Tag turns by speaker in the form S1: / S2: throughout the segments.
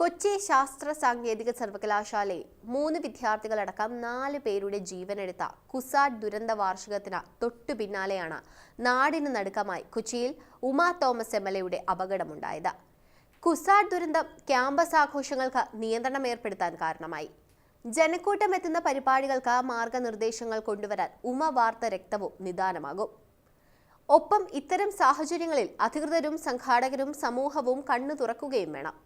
S1: കൊച്ചി ശാസ്ത്ര സാങ്കേതിക സർവകലാശാലയിൽ മൂന്ന് വിദ്യാർത്ഥികളടക്കം നാല് പേരുടെ ജീവനെടുത്ത കുസാറ്റ് ദുരന്ത വാർഷികത്തിന് തൊട്ടു പിന്നാലെയാണ് നാടിന് നടുക്കമായി കൊച്ചിയിൽ ഉമാ തോമസ് എം എൽ എയുടെ അപകടമുണ്ടായത്. കുസാറ്റ് ദുരന്തം ക്യാമ്പസ് ആഘോഷങ്ങൾക്ക് നിയന്ത്രണം ഏർപ്പെടുത്താൻ കാരണമായി. ജനക്കൂട്ടം എത്തുന്ന പരിപാടികൾക്ക് മാർഗനിർദ്ദേശങ്ങൾ കൊണ്ടുവരാൻ ഉമ വാർത്ത രക്തവും നിദാനമാകും. ഒപ്പം ഇത്തരം സാഹചര്യങ്ങളിൽ അധികൃതരും സംഘാടകരും സമൂഹവും കണ്ണു തുറക്കുകയും വേണം.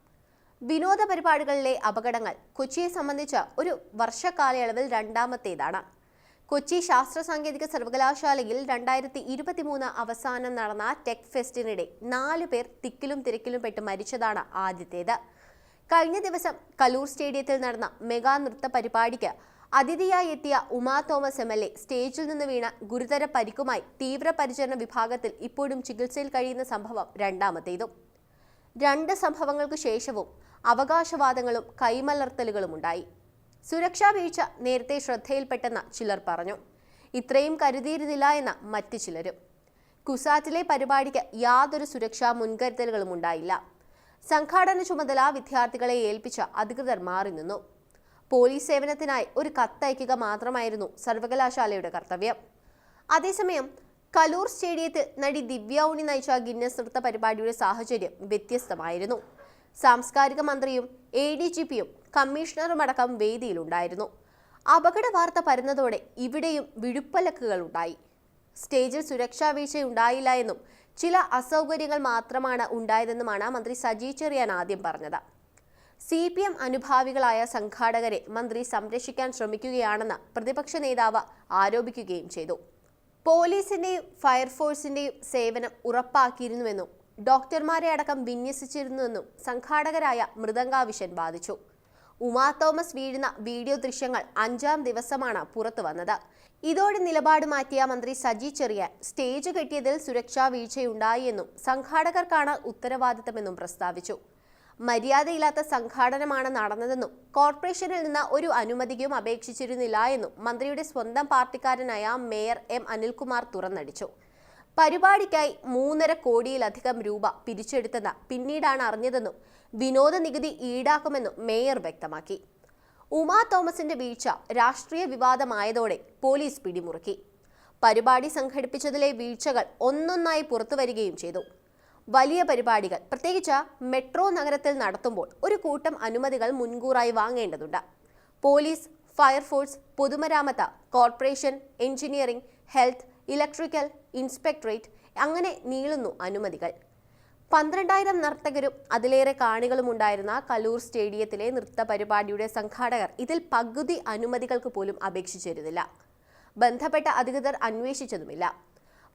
S1: വിനോദ പരിപാടികളിലെ അപകടങ്ങൾ കൊച്ചിയെ സംബന്ധിച്ച ഒരു വർഷക്കാലയളവിൽ രണ്ടാമത്തേതാണ്. കൊച്ചി ശാസ്ത്ര സാങ്കേതിക സർവകലാശാലയിൽ രണ്ടായിരത്തി ഇരുപത്തിമൂന്ന് അവസാനം നടന്ന ടെക് ഫെസ്റ്റിനിടെ നാല് പേർ തിക്കിലും തിരക്കിലും പെട്ട് മരിച്ചതാണ് ആദ്യത്തേത്. കഴിഞ്ഞ ദിവസം കലൂർ സ്റ്റേഡിയത്തിൽ നടന്ന മെഗാ നൃത്ത പരിപാടിക്ക് അതിഥിയായി എത്തിയ Uma Thomas M L A സ്റ്റേജിൽ നിന്ന് വീണ ഗുരുതര പരിക്കുമായി തീവ്രപരിചരണ വിഭാഗത്തിൽ ഇപ്പോഴും ചികിത്സയിൽ കഴിയുന്ന സംഭവം രണ്ടാമത്തേതും. രണ്ട് സംഭവങ്ങൾക്ക് ശേഷവും അവകാശവാദങ്ങളും കൈമലർത്തലുകളും ഉണ്ടായി സുരക്ഷാ വീഴ്ച നേരത്തെ ശ്രദ്ധയിൽപ്പെട്ടെന്ന ചിലർ പറഞ്ഞു. ഇത്രയും കരുതിയിരുന്നില്ല എന്ന മറ്റു ചിലരും. കുസാറ്റിലെ പരിപാടിക്ക് യാതൊരു സുരക്ഷാ മുൻകരുതലുകളും ഉണ്ടായില്ല. സംഘാടന ചുമതല വിദ്യാർത്ഥികളെ ഏൽപ്പിച്ച അധികൃതർ മാറി നിന്നു. പോലീസ് സേവനത്തിനായി ഒരു കത്തയക്കുക മാത്രമായിരുന്നു സർവകലാശാലയുടെ കർത്തവ്യം. അതേസമയം കലൂർ സ്റ്റേഡിയത്തിൽ നടി ദിവ്യ ഉണി നയിച്ച ഗിന്നസ് നൃത്ത പരിപാടിയുടെ സാഹചര്യം വ്യത്യസ്തമായിരുന്നു. സാംസ്കാരിക മന്ത്രിയും എ ഡി ജി പിയും കമ്മീഷണറുമടക്കം വേദിയിലുണ്ടായിരുന്നു. അപകട വാർത്ത പരന്നതോടെ ഇവിടെയും വിഴുപ്പലക്കുകൾ ഉണ്ടായി. സ്റ്റേജിൽ സുരക്ഷാ വീഴ്ചയുണ്ടായില്ല എന്നും ചില അസൗകര്യങ്ങൾ മാത്രമാണ് ഉണ്ടായതെന്നുമാണ് മന്ത്രി സജി ചെറിയാൻ ആദ്യം പറഞ്ഞത്. സി പി എം അനുഭാവികളായ സംഘാടകരെ മന്ത്രി സംരക്ഷിക്കാൻ ശ്രമിക്കുകയാണെന്ന് പ്രതിപക്ഷ നേതാവ് ആരോപിക്കുകയും ചെയ്തു. പോലീസിന്റെയും ഫയർഫോഴ്സിന്റെയും സേവനം ഉറപ്പാക്കിയിരുന്നുവെന്നും ഡോക്ടർമാരെ അടക്കം വിന്യസിച്ചിരുന്നുവെന്നും സംഘാടകരായ മൃദംഗാവിഷൻ വാദിച്ചു. ഉമാ തോമസ് വീഴുന്ന വീഡിയോ ദൃശ്യങ്ങൾ അഞ്ചാം ദിവസമാണ് പുറത്തു വന്നത്. ഇതോടെ നിലപാട് മാറ്റിയ മന്ത്രി സജി ചെറിയാൻ സ്റ്റേജ് കെട്ടിയതിൽ സുരക്ഷാ വീഴ്ചയുണ്ടായി എന്നും സംഘാടകർക്കാണ് ഉത്തരവാദിത്തമെന്നും പ്രസ്താവിച്ചു. മര്യാദയില്ലാത്ത സംഘാടനമാണ് നടന്നതെന്നും കോർപ്പറേഷനിൽ നിന്ന് ഒരു അനുമതിക്കും അപേക്ഷിച്ചിരുന്നില്ല എന്നും മന്ത്രിയുടെ സ്വന്തം പാർട്ടിക്കാരനായ മേയർ എം അനിൽകുമാർ തുറന്നടിച്ചു. പരിപാടിക്കായി മൂന്നര കോടിയിലധികം രൂപ പിരിച്ചെടുത്തെന്ന് പിന്നീടാണ് അറിഞ്ഞതെന്നും വിനോദ നികുതി ഈടാക്കുമെന്നും മേയർ വ്യക്തമാക്കി. ഉമാ തോമസിന്റെ വീഴ്ച രാഷ്ട്രീയ വിവാദമായതോടെ പോലീസ് പിടിമുറുക്കി. പരിപാടി സംഘടിപ്പിച്ചതിലെ വീഴ്ചകൾ ഒന്നൊന്നായി പുറത്തുവരികയും ചെയ്തു. വലിയ പരിപാടികൾ. പ്രത്യേകിച്ച് മെട്രോ നഗരത്തിൽ നടത്തുമ്പോൾ ഒരു കൂട്ടം അനുമതികൾ മുൻകൂറായി വാങ്ങേണ്ടതുണ്ട്. പോലീസ് ഫയർഫോഴ്സ് പൊതുമരാമത്ത് corporation engineering health electrical inspectorate അങ്ങനെ നീളുന്നു അനുമതികൾ. പന്ത്രണ്ടായിരം നർത്തകരും അതിലേറെ കാണികളും ഉണ്ടായിരുന്ന കലൂർ സ്റ്റേഡിയത്തിലെ നൃത്ത പരിപാടിയുടെ സംഘാടകർ ഇതിൽ പകുതി അനുമതികൾക്ക് പോലും അപേക്ഷിച്ചിരുന്നില്ല. ബന്ധപ്പെട്ട അധികൃതർ അന്വേഷിച്ചതുമില്ല.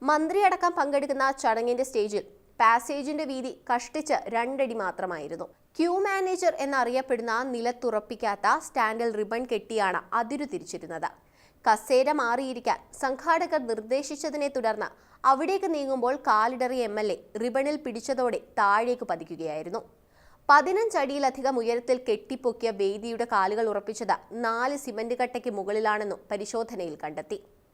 S1: മന്ത്രിയടക്കം പങ്കെടുക്കുന്ന ചടങ്ങിന്റെ സ്റ്റേജിൽ പാസേജിന്റെ വീതി കഷ്ടിച്ച് രണ്ടടി മാത്രമായിരുന്നു. ക്യൂ മാനേജർ എന്നറിയപ്പെടുന്ന നിലത്തുറപ്പിക്കാത്ത സ്റ്റാൻഡിൽ റിബൺ കെട്ടിയാണ് അതിരു തിരിച്ചിരുന്നത്. കസേര മാറിയിരിക്കാൻ സംഘാടകർ നിർദ്ദേശിച്ചതിനെ തുടർന്ന് അവിടേക്ക് നീങ്ങുമ്പോൾ കാലിടറി എം എൽ എ റിബണിൽ പിടിച്ചതോടെ താഴേക്ക് പതിക്കുകയായിരുന്നു. പതിനഞ്ചടിയിലധികം ഉയരത്തിൽ കെട്ടിപ്പൊക്കിയ വേദിയുടെ കാലുകൾ ഉറപ്പിച്ചത് നാല് സിമന്റ് കട്ടയ്ക്ക് മുകളിലാണെന്നും പരിശോധനയിൽ കണ്ടെത്തി.